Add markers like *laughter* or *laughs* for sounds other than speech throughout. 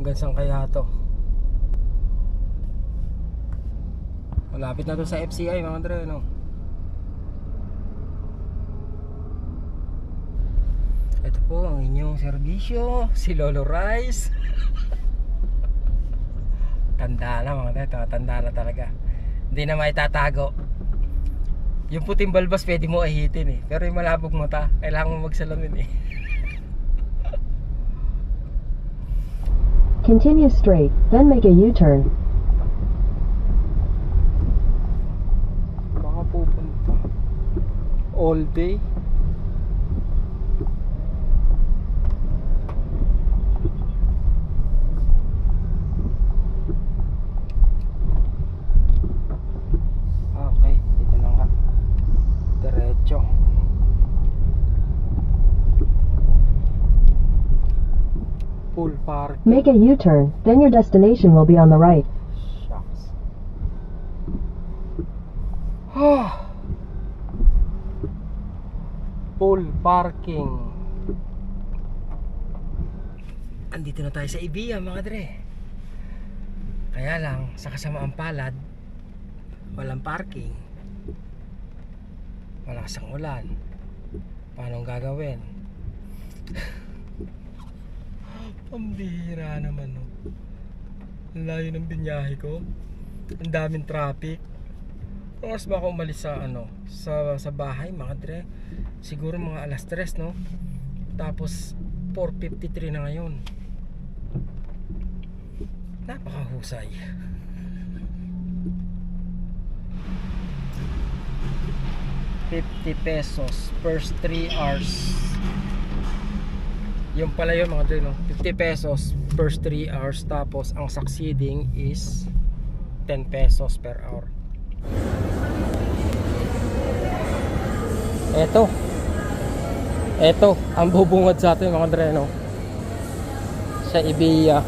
Hanggang saan kaya to? Malapit na to sa FCI mga Dre, no? Ito po ang inyong serbisyo, si Lolo Rice. *laughs* tanda na mga Dre, tanda na talaga. Hindi na maitatago. Yung puting balbas pwede mo ahitin eh. Pero yung malabog mata, kailangan mo magsalamin eh. *laughs* Continue straight, then make a U-turn. All day. Full park. Make a U-turn, then your destination will be on the right. Shucks. *sighs* Full parking. Andito na tayo sa Ibiya mga dre. Kaya lang, sa kasamaang palad, walang parking. Malakas ang ulan. Paano *laughs* ang? Pambihira naman no. Ang layo ng binyahe ko. Ang daming traffic. Oras ba ako umalis sa ano, sa sa bahay mga dre? Siguro mga alas 3 no. Tapos 4:53 na ngayon. Napakahusay. $50 pesos first 3 hours. Yung pala yun mga dre no. 50 pesos first 3 hours tapos ang succeeding is 10 pesos per hour. Eto. Eto, ang bubungad sa atin mga dre no. Sa Ibiya.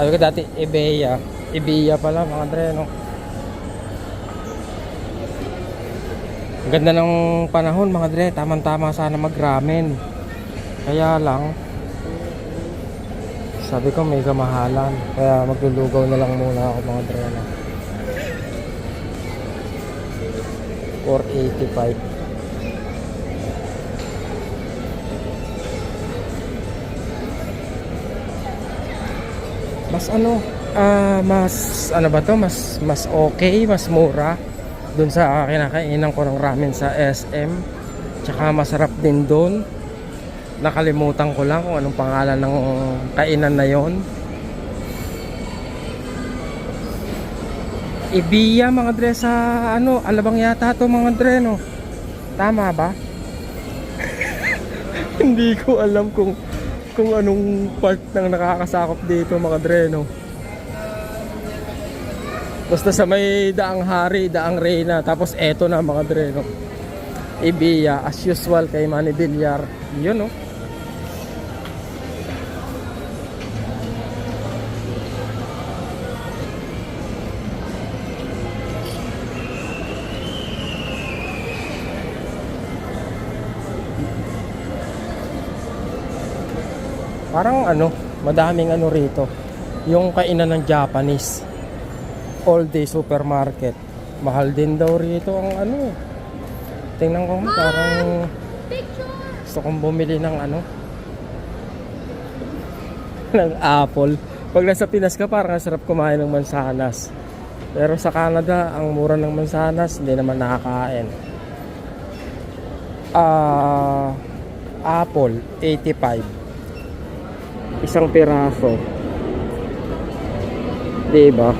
Sabi ko dati Ibiya. Ibiya pala mga dre no. Ang ganda ng panahon mga dre, tamang-tama sana mag-ramen. Kaya lang sabi ko may kamahalan. Kaya maglulugaw na lang muna ako mga dre. no. 485 mas ano ah mas ano ba to mas mas okay mas mura dun sa kinakainan ko ng ramen sa SM tsaka masarap din dun nakalimutan ko lang kung anong pangalan ng kainan na yon. Ibiya mga dre sa ano alabang yata to mga dre no? Tama ba? *laughs* Hindi ko alam kung kung anong part ng nakakasakop dito mga dre no? Basta sa may daang hari daang reyna tapos eto na mga dre no? Ibiya as usual kay Manny Villar. Yun no Parang ano, madaming ano rito. Yung kainan ng Japanese. All day supermarket. Mahal din daw rito ang ano. Tingnan ko, parang gusto kong bumili ng ano. ng apple. Pag nasa Pinas ka, parang ang sarap kumain ng mansanas. Pero sa Canada, ang mura ng mansanas, hindi naman nakakain. Ah, apple, 85 isang piraso. 'Di ba?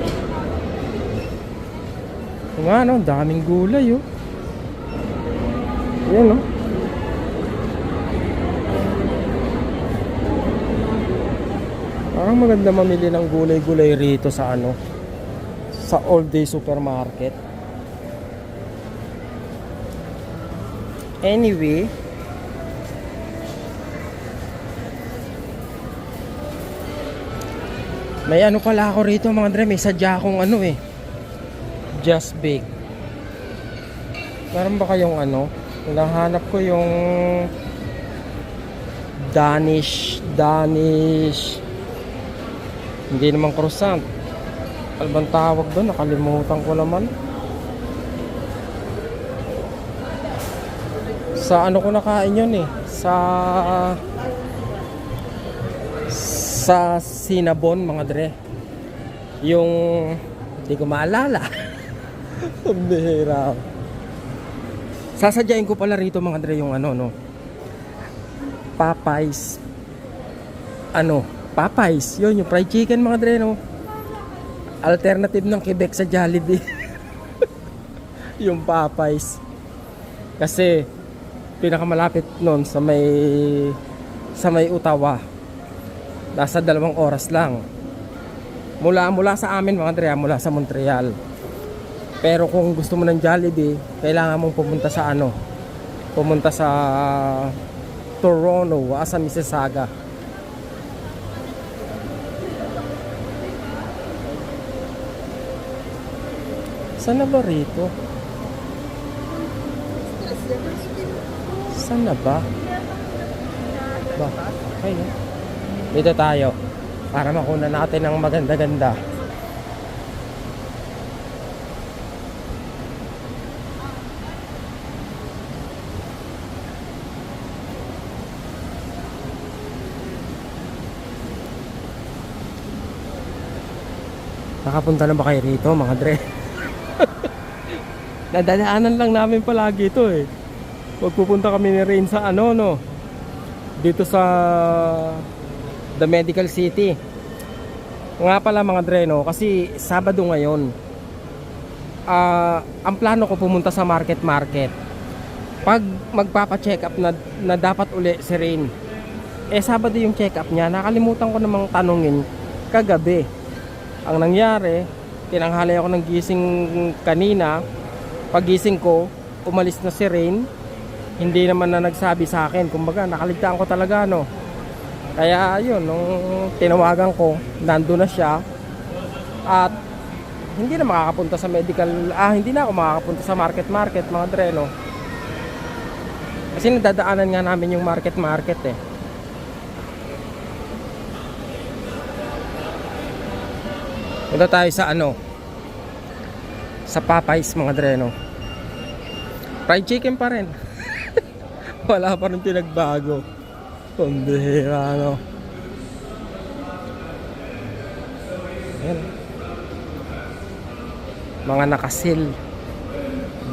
Kung ano, daming gulay oh. Yan oh. Parang maganda mamili ng gulay-gulay rito sa ano sa all day supermarket. Anyway, May ano pala ako rito mga dre, may sadya akong ano eh. Just big. Meron ba kayong ano? Hinahanap ko yung Danish, Danish. Hindi naman croissant. Ano bang tawag doon? Nakalimutan ko naman. Sa ano ko nakain yun eh? Sa sa Cinnabon mga dre. Yung hindi ko maalala. *laughs* Ang. Sasadyain ko pala rito mga dre yung ano no. Popeyes. Ano? Popeyes. Yun yung fried chicken mga dre no. Alternative ng Quebec sa Jollibee. *laughs* yung Popeyes. Kasi pinakamalapit nun sa may sa may Utawa. Nasa dalawang oras lang. Mula mula sa amin mga dre, ah, mula sa Montreal. Pero kung gusto mo ng Jollibee, kailangan mong pumunta sa ano? Pumunta sa Toronto, ah, sa Mississauga. Saan na ba rito? Saan na ba? Ba? Ayun. Dito tayo. Para makuna natin ng maganda-ganda. Nakapunta na ba kayo rito mga dre? *laughs* Nadadaanan lang namin palagi ito eh. Pag pupunta kami ni Rain sa ano no. Dito sa The Medical City. Nga pala mga dre no, kasi Sabado ngayon. Ah, ang plano ko pumunta sa market market. Pag magpapa-check up na, na dapat uli si Rain. Eh Sabado yung check up niya, nakalimutan ko namang tanungin kagabi. Ang nangyari, tinanghali ako ng gising kanina. Pagising ko, umalis na si Rain. Hindi naman na nagsabi sa akin. Kumbaga, nakaligtaan ko talaga, no. Kaya, yun, nung tinawagan ko, nando na siya. At, hindi na makakapunta sa medical, ah, hindi na ako makakapunta sa market-market, mga dreno. Kasi nadadaanan nga namin yung market-market, eh. Punta tayo sa ano? Sa Popeyes mga dreno. Fried chicken pa rin. *laughs* Wala pa rin pinagbago. Pambihira no. Mga nakasil.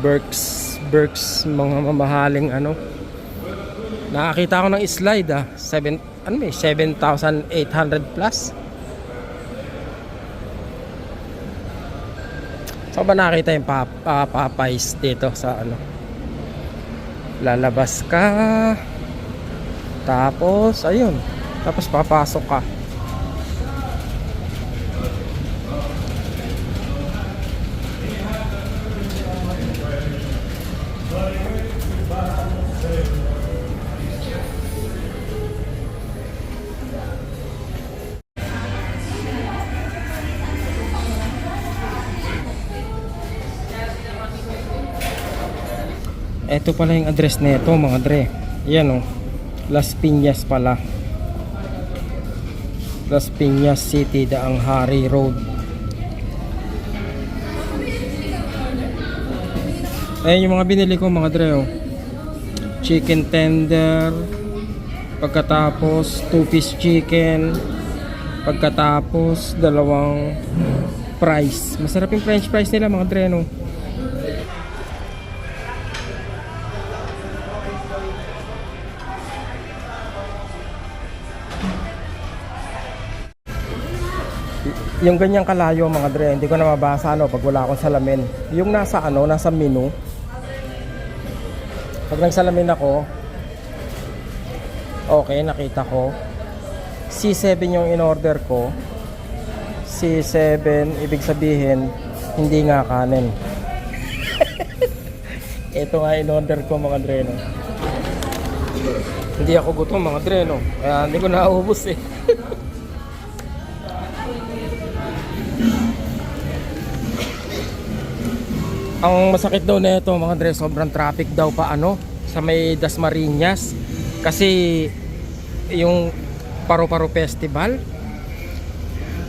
Berks, Berks, mga mamahaling ano. Nakakita ko ng slide ah. 7, ano eh, 7,800 plus. Saan ba nakita yung pap ah, Popeyes dito sa ano? Lalabas ka. Tapos, ayun. Tapos papasok ka. Ito pala yung address nito mga dre. Yan oh. Las Piñas pala. Las Piñas City, Daang Hari Road. Ayan yung mga binili ko mga dre oh. Chicken tender. Pagkatapos two piece chicken. Pagkatapos dalawang fries. Masarap yung french fries nila mga dre no. Yung ganyang kalayo mga dre, hindi ko na mabasa ano pag wala akong salamin. Yung nasa ano, nasa menu. Pag nagsalamin ako, okay, nakita ko. C7 yung in-order ko. C7, ibig sabihin, hindi nga kanin. *laughs* Ito nga in-order ko mga dre, no. Hindi ako gutom mga dre, no. Kaya hindi ko naubos eh. *laughs* Ang masakit daw nito mga dre, sobrang traffic daw pa ano sa may Dasmariñas kasi yung Paro-Paro Festival.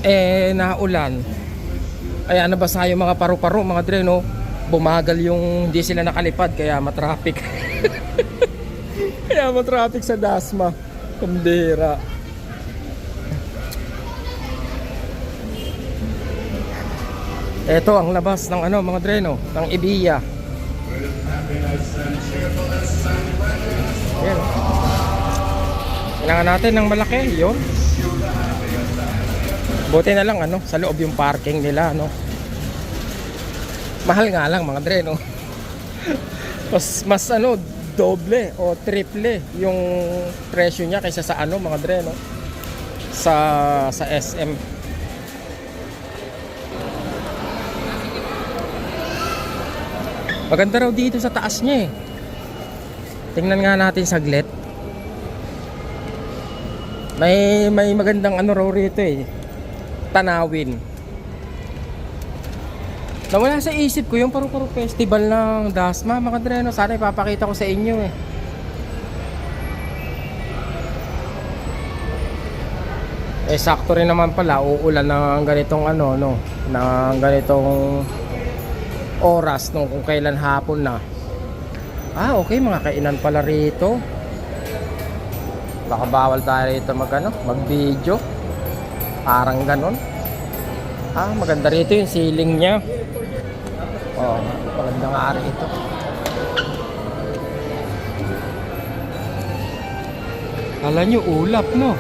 Eh, naulan. Kaya nabasa yung mga paru-paro, mga dre, no? Bumagal yung hindi sila nakalipad, kaya matraffic. *laughs* kaya matraffic sa Dasma. Kumbira. Ito ang labas ng ano mga dreno, ng Ibiya. Yan. Kailangan natin ng malaki, yun. Buti na lang ano, sa loob yung parking nila, ano. Mahal nga lang mga dreno. *laughs* mas mas ano, doble o triple yung presyo niya kaysa sa ano mga dreno sa sa SM. Maganda raw dito sa taas niya eh. Tingnan nga natin saglit. May may magandang ano raw rito eh. Tanawin. Nawala sa isip ko yung paru-paro festival ng Dasma mga dreno. Sana ipapakita ko sa inyo eh. Eh sakto rin naman pala uulan ng ganitong ano no, ng ganitong oras nung kung kailan hapon na. Ah, okay, mga kainan pala rito. Baka bawal tayo rito mag ano, mag-video. Parang ganon. Ah, maganda rito yung ceiling niya. Oh, maganda nga rito. Kala nyo ulap, no?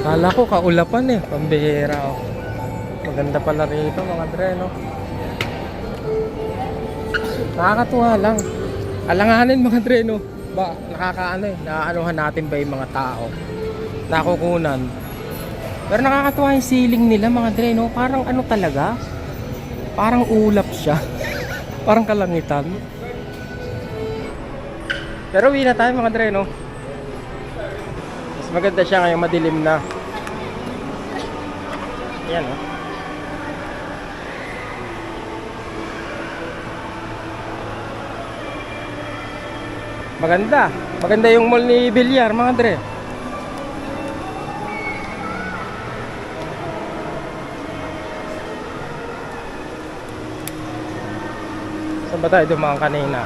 Kala ko kaulapan eh, pambihira oh. Maganda pala rito mga dre, no? Nakakatuwa lang. Alanganin mga dre, no? Ba, nakakaano eh, naaanuhan natin ba yung mga tao? Nakukunan. Pero nakakatuwa yung ceiling nila mga dre, no? Parang ano talaga? Parang ulap siya. *laughs* Parang kalangitan. Pero uwi na tayo mga dre, no? Mas maganda siya ngayong madilim na. Yan, oh. Maganda. Maganda yung mall ni Villar, mga dre. Saan ba tayo dumaan kanina?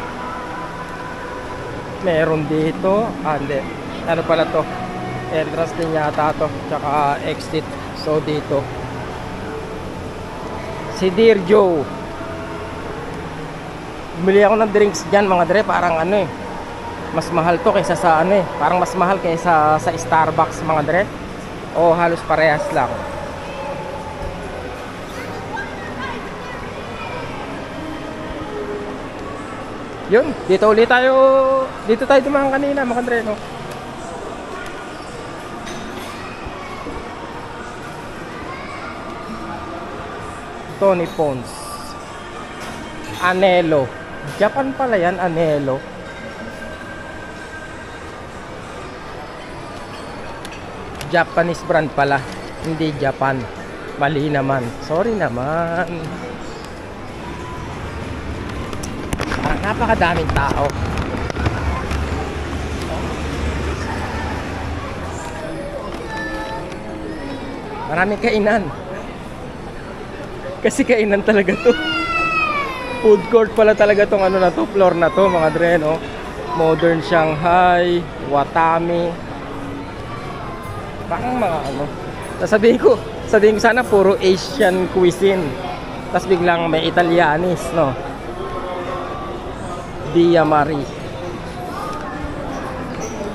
Meron dito. Ah, hindi. Ano pala to? Entrance din yata to. Tsaka exit. So, dito. Si Dear Joe. Bumili ako ng drinks dyan mga dre. Parang ano eh. Mas mahal to kaysa sa ano eh. Parang mas mahal kaysa sa Starbucks mga dre. O halos parehas lang. Yun, dito ulit tayo. Dito tayo dumaan kanina, mga Andre, no? Tony Pons. Anelo. Japan pala yan, Anelo. Japanese brand pala, hindi Japan. Mali naman. Sorry naman. Parang napakadaming tao. Maraming kainan. Kasi kainan talaga to. Food court pala talaga tong ano na to, floor na to, mga dre, no? Modern Shanghai, Watami. Bakang mga ano. Sasabihin ko, sabihin ko sana puro Asian cuisine. Tapos biglang may Italianis, no? Via Marie.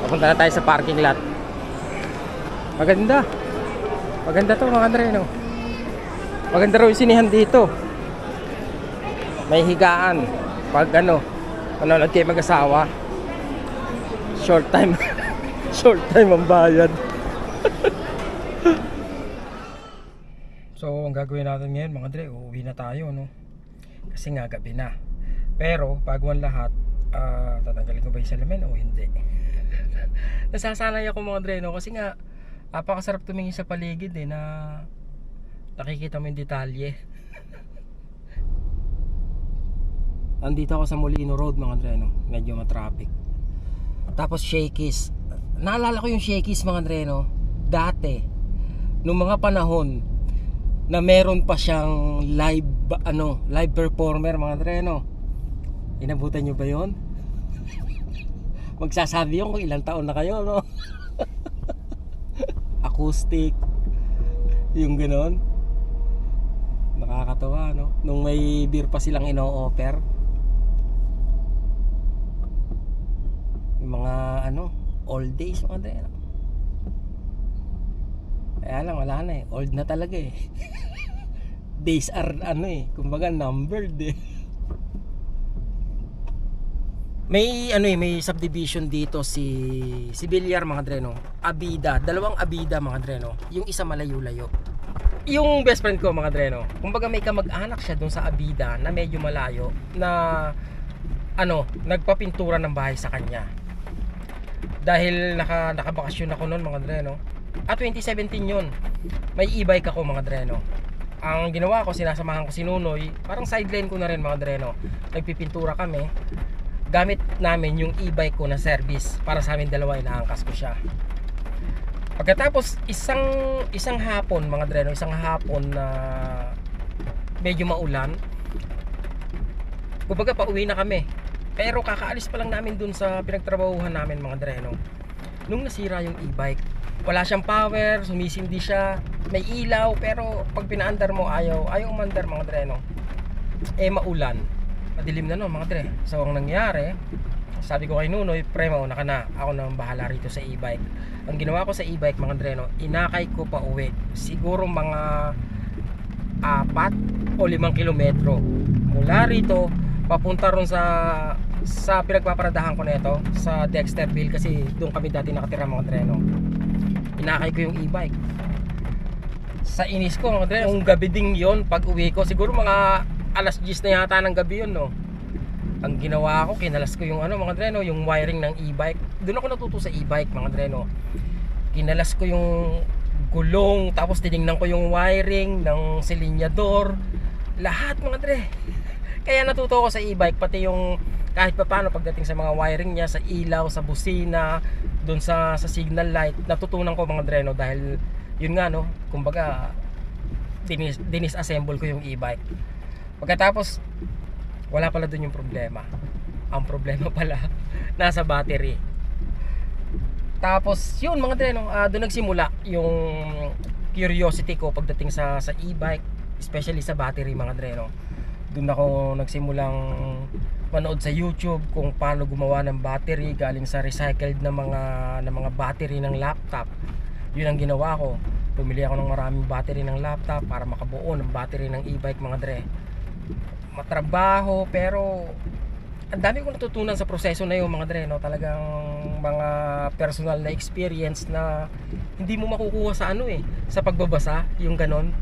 Papunta na tayo sa parking lot. Maganda. Maganda to mga Andre, no? Maganda raw sinihan dito. May higaan. Pag ano, manonood kayo mag-asawa. Short time. *laughs* Short time ang bayad. so, ang gagawin natin ngayon mga Andre, uuwi na tayo, no? Kasi nga gabi na. Pero, bago ang lahat, ah, tatanggalin ko ba yung salamin o hindi? *laughs* Nasasanay ako mga Andre, no? Kasi nga, napakasarap tumingin sa paligid eh, na nakikita mo yung detalye. *laughs* Andito ako sa Molino Road mga Andre, no? Medyo matraffic. Tapos shakies. Naalala ko yung shakies mga Andre, no? Dati, nung mga panahon na meron pa siyang live, ano, live performer mga Andre, no? Inabutan nyo ba yon? *laughs* Magsasabi yun kung ilang taon na kayo, no? *laughs* Acoustic. Yung ganon. Nakakatawa, no? Nung may beer pa silang ino-offer. Yung mga, ano, old days, mga Andre, no? Kaya lang, wala na eh. Old na talaga eh. *laughs* Days are, ano eh, kumbaga numbered eh. May ano eh, may subdivision dito si si Villar mga dreno. Abida, dalawang Abida mga dreno. Yung isa malayo-layo. Yung best friend ko mga dreno. Kumbaga may kamag-anak siya dun sa Abida na medyo malayo na ano, nagpapintura ng bahay sa kanya. Dahil naka nakabakasyon ako noon mga dreno. At 2017 yun. May e-bike ako mga dreno. Ang ginawa ko, sinasamahan ko si Nunoy. Parang sideline ko na rin mga dreno. Nagpipintura kami gamit namin yung e-bike ko na service para sa amin dalawa inaangkas ko siya pagkatapos isang isang hapon mga dreno isang hapon na medyo maulan kumbaga pauwi na kami pero kakaalis pa lang namin dun sa pinagtrabahuhan namin mga dreno nung nasira yung e-bike wala siyang power sumisindi siya. May ilaw pero pag pinaandar mo ayaw. Ayaw umandar mga dreno eh maulan. Madilim na no mga dre. So ang nangyari sabi ko kay Nunoy pre mauna ka na. Ako na bahala rito sa e-bike. Ang ginawa ko sa e-bike mga dre no inakay ko pa uwi. Siguro mga apat o limang kilometro. Mula rito papunta ron sa sa pinagpaparadahan ko na ito sa Dexterville kasi doon kami dati nakatira mga dre no inakay ko yung e-bike. Sa inis ko mga dre yung gabi ding yon pag uwi ko siguro mga alas 10 na yata ng gabi yun no? Ang ginawa ko kinalas ko yung ano mga dreno yung wiring ng e-bike. Doon ako natuto sa e-bike mga dreno kinalas ko yung gulong tapos tinignan ko yung wiring ng silinyador. Lahat mga dre. *laughs* Kaya natuto ako sa e-bike pati yung kahit pa paano pagdating sa mga wiring niya sa ilaw sa busina doon sa sa signal light natutunan ko mga dreno dahil yun nga no kumbaga dinis, dinis assemble ko yung e-bike Pagkatapos, wala pala dun yung problema. Ang problema *laughs* pala, nasa battery. Tapos, yun mga dre, no, ah, doon nagsimula yung curiosity ko pagdating sa sa e-bike, especially sa battery mga dre, no. Doon ako nagsimulang manood sa YouTube kung paano gumawa ng battery galing sa recycled na mga na mga battery ng laptop. Yun ang ginawa ko. Bumili ako ng maraming battery ng laptop para makabuo ng battery ng e-bike mga dre matrabaho pero ang dami kong natutunan sa proseso na yung mga dre no talagang mga personal na experience na hindi mo makukuha sa ano eh sa pagbabasa yung ganon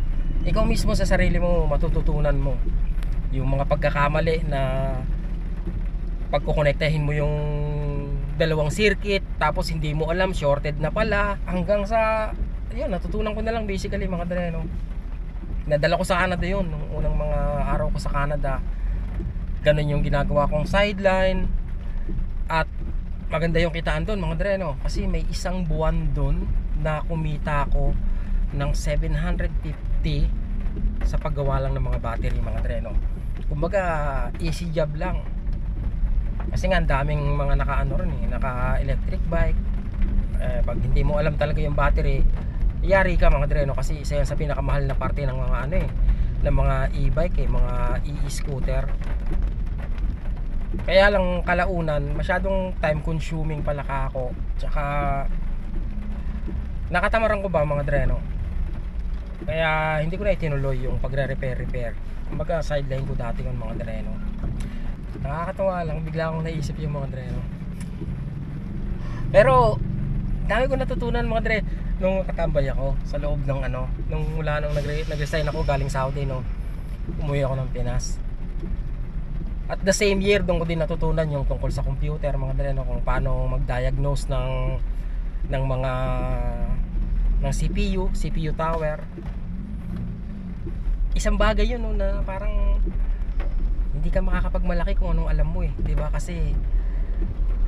ikaw mismo sa sarili mo matututunan mo yung mga pagkakamali na pagkukonektahin mo yung dalawang circuit tapos hindi mo alam shorted na pala hanggang sa yun natutunan ko na lang basically mga dre no? Nadala ko sa Canada yun nung unang mga araw ko sa Canada. Ganun yung ginagawa kong sideline. At maganda yung kitaan doon mga dreno kasi may isang buwan doon na kumita ako ng 750 sa paggawa lang ng mga battery mga dreno kumbaga easy job lang kasi nga daming mga naka ano rin eh, naka electric bike. Eh, pag hindi mo alam talaga yung battery yari ka mga dreno kasi isa yan sa pinakamahal na parte ng mga ano eh ng mga e-bike eh, mga e-scooter. Kaya lang kalaunan masyadong time consuming pala ka ako. Tsaka nakatamaran ko ba mga dreno? Kaya hindi ko na itinuloy yung pagre-repair repair kumbaga sideline ko dati yung mga dreno nakakatawa lang bigla akong naisip yung mga dreno. Pero dami ko natutunan mga dre nung katambay ako sa loob ng ano nung mula nung nagre- nag-resign ako galing Saudi no? Umuwi ako ng Pinas. At the same year doon ko din natutunan yung tungkol sa computer mga dre no? Kung paano mag-diagnose ng ng mga ng CPU, CPU tower. Isang bagay yun no, na parang hindi ka makakapagmalaki kung anong alam mo eh 'di ba? Kasi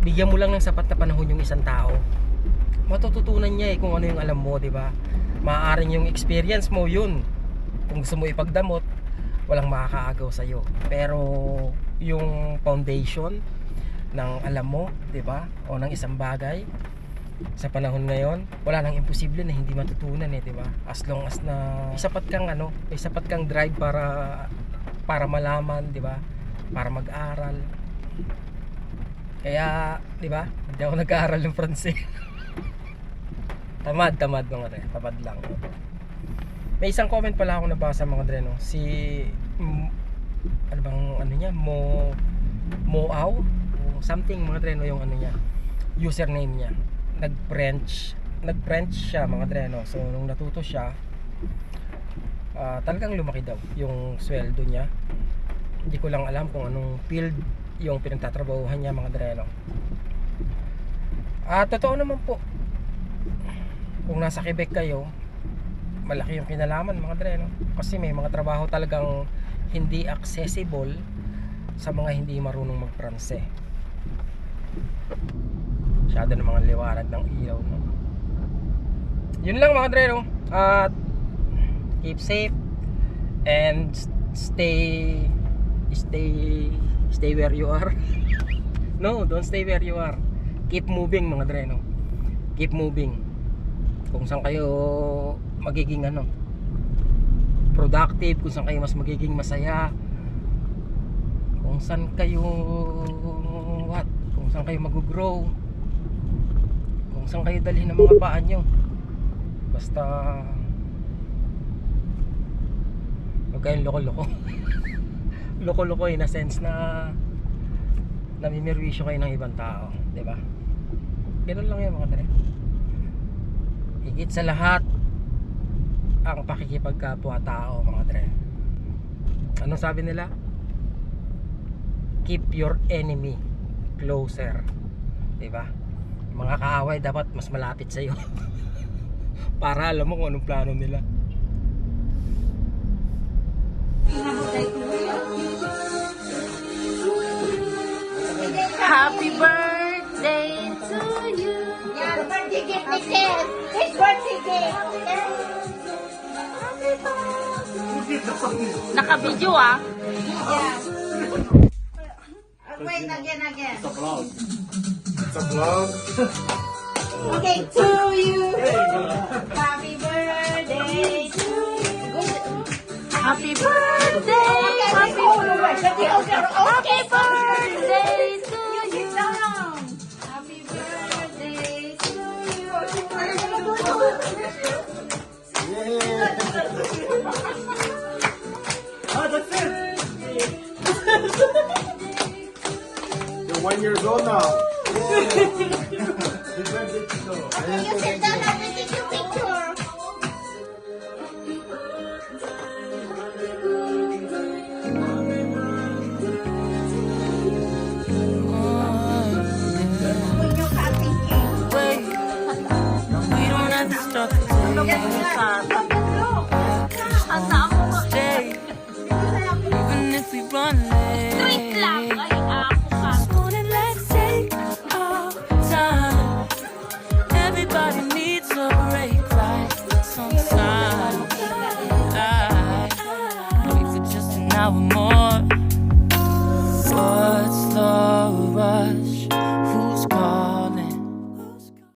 bigyan mo lang ng sapat na panahon yung isang tao. Matututunan niya eh kung ano yung alam mo di ba? Maaaring yung experience mo yun. Kung gusto mo ipagdamot walang makakaagaw sa'yo. Pero yung foundation ng alam mo di ba? O ng isang bagay sa panahon ngayon wala nang imposible na hindi matutunan eh di ba? As long as na may sapat kang ano may sapat kang drive para para malaman di ba? Para mag-aral. Kaya di ba? Hindi ako nag-aaral ng Pranses *laughs* tamad tamad mga dre. Tamad lang. May isang comment pala ako nabasa mga dre no? Si mm, ano bang ano niya? Mo Moaw something mga dre no? Yung ano niya. Username niya. nag-French nag-French siya mga dre no? So nung natuto siya ah, talagang lumaki daw yung sweldo niya hindi ko lang alam kung anong field yung pinagtatrabahuhan niya mga dre no ah totoo naman po kung nasa Quebec kayo malaki yung kinalaman mga dre no? kasi may mga trabaho talagang hindi accessible sa mga hindi marunong magpranse masyado na mga liwanag ng ilaw no? yun lang mga dre no? at keep safe and stay stay stay where you are. *laughs* No don't stay where you are. Keep moving mga dre no? keep moving. Kung saan kayo magiging ano productive kung saan kayo mas magiging masaya. Kung saan kayo what? Kung saan kayo mag-grow. Kung saan kayo dalhin ng mga paa nyo. Basta huwag kayong loko-loko *laughs* loko-loko in a sense na namimirwisyo kayo ng ibang tao di ba? Ganun lang yun mga tare. Higit sa lahat ang pakikipagkapwa tao mga dre anong sabi nila? Keep your enemy closer di ba? Mga kaaway dapat mas malapit sa iyo *laughs* para alam mo kung anong plano nila Happy birthday to you. Yan, birthday gift ni Ken. His birthday gift. Naka-video ah. Yeah. Wait, again, again. It's a vlog. *laughs* Okay, to you. Happy birthday to you. Happy birthday. Happy birthday. Happy birthday Ah, that's it. You're one years old now. Happy you. You sit down and we take your picture.